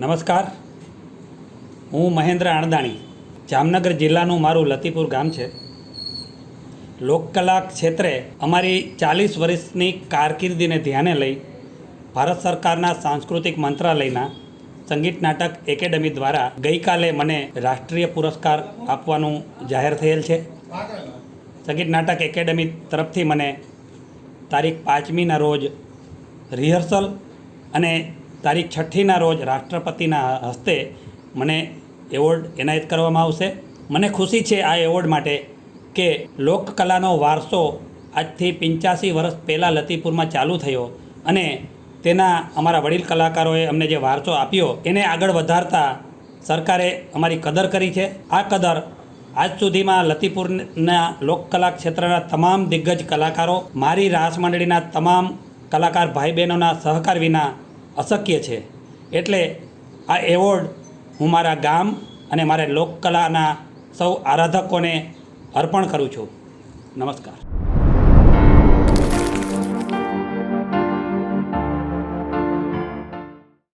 નમસ્કાર. હું મહેન્દ્ર અણદાણી જામનગર જિલ્લાનું મારું લતીપુર ગામ છે. લોકકલા ક્ષેત્રે અમારી ચાલીસ વર્ષની કારકિર્દીને ધ્યાને લઈ ભારત સરકારના સાંસ્કૃતિક મંત્રાલયના સંગીત નાટક એકેડમી દ્વારા ગઈકાલે મને રાષ્ટ્રીય પુરસ્કાર આપવાનું જાહેર થયેલ છે. સંગીત નાટક એકેડમી તરફથી મને તારીખ પાંચમીના રોજ રિહર્સલ અને તારીખ છઠ્ઠીના રોજ રાષ્ટ્રપતિના હસ્તે મને એવોર્ડ એનાયત કરવામાં આવશે. મને ખુશી છે આ એવોર્ડ માટે કે લોકકલાનો વારસો આજથી પંચ્યાસી વર્ષ પહેલાં લતીપુરમાં ચાલુ થયો અને તેના અમારા વડીલ કલાકારોએ અમને જે વારસો આપ્યો એને આગળ વધારતા સરકારે અમારી કદર કરી છે. આ કદર આજ સુધીમાં લતીપુરના લોકકલા ક્ષેત્રના તમામ દિગ્ગજ કલાકારો, મારી રાસ મંડળીના તમામ કલાકાર ભાઈ બહેનોના સહકાર વિના અશક્ય છે. એટલે આ એવોર્ડ હું મારા ગામ અને મારા લોકકલાના સૌ આરાધકોને અર્પણ કરું છું. નમસ્કાર.